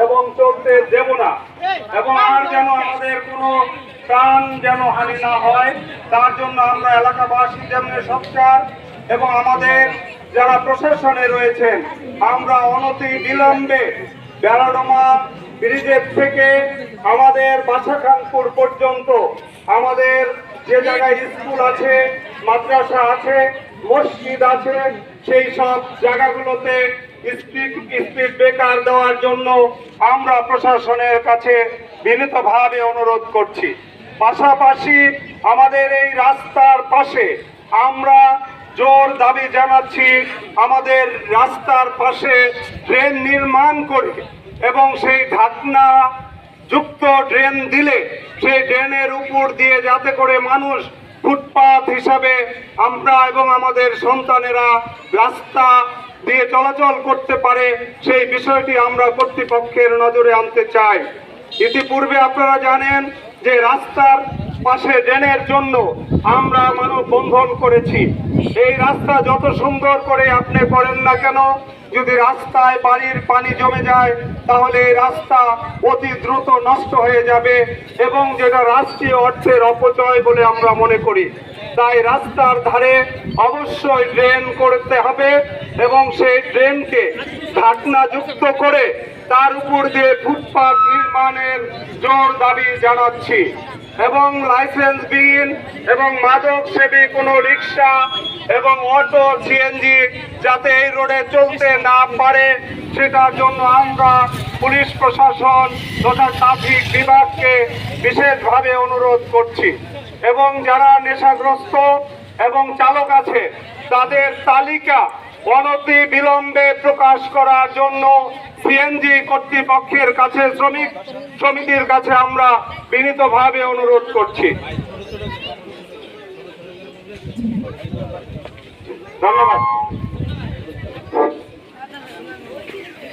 এবং চলতে দেব না। এবং আর যেন আমাদের কোনো প্রাণ যেন হানি না হয় তার জন্য আমরা এলাকাবাসী যেমন সরকার এবং আমাদের যারা প্রশাসনে রয়েছেন আমরা অনতি বিলম্বে বেলাডোমা ব্রিজের থেকে আমাদের বাসাখানপুর পর্যন্ত আমাদের যে জায়গায় স্কুল আছে মাদ্রাসা আছে মসজিদ আছে সেই সব জায়গাগুলোতে স্পিড স্পিড ব্রেকার দেওয়ার জন্য আমরা প্রশাসনের কাছে বিনীতভাবে অনুরোধ করছি। পাশাপাশি আমাদের এই রাস্তার পাশে আমরা জোর দাবি জানাচ্ছি, আমাদের রাস্তার পাশে ড্রেন নির্মাণ করে এবং সেই ঢাকনা যুক্ত ড্রেন দিলে সেই ড্রেনের উপর দিয়ে যাতে করে মানুষ ফুটপাথ হিসাবে আমরা এবং আমাদের সন্তানেরা রাস্তা দিয়ে চলাচল করতে পারে, সেই বিষয়টি আমরা কর্তৃপক্ষের নজরে আনতে চাই। ইতিপূর্বে আপনারা জানেন যে রাস্তার পাশে ড্রেনের জন্য আমরা মানববন্ধন করেছি। এই রাস্তা যত সুন্দর করে আপনি করেন না কেন, যদি রাস্তায় বাড়ির পানি জমে যায়, তাহলে এই রাস্তা অতি দ্রুত নষ্ট হয়ে যাবে এবং যেটা রাষ্ট্রীয় অর্থের অপচয় বলে আমরা মনে করি। তাই রাস্তার ধারে অবশ্যই ড্রেন করতে হবে এবং সেই ড্রেনকে ঢাকনা যুক্ত করে তার উপর দিয়ে ফুটপাথ নির্মাণের জোর দাবি জানাচ্ছি। এবং লাইসেন্স বিহীন এবং মাদক সেবী, কোনো রিক্সা এবং অটো সিএনজি যাতে এই রোডে চলতে না পারে, সেটার জন্য আমরা পুলিশ প্রশাসন তথা ট্রাফিক বিভাগকে বিশেষভাবে অনুরোধ করছি। এবং যারা নেশাগ্রস্ত এবং চালক আছে, তাদের তালিকা অনতি বিলম্বে প্রকাশ করার জন্য সিএনজি কর্তৃপক্ষের কাছে, শ্রমিক সমিতির কাছে আমরা বিনীতভাবে অনুরোধ করছি। ধন্যবাদ।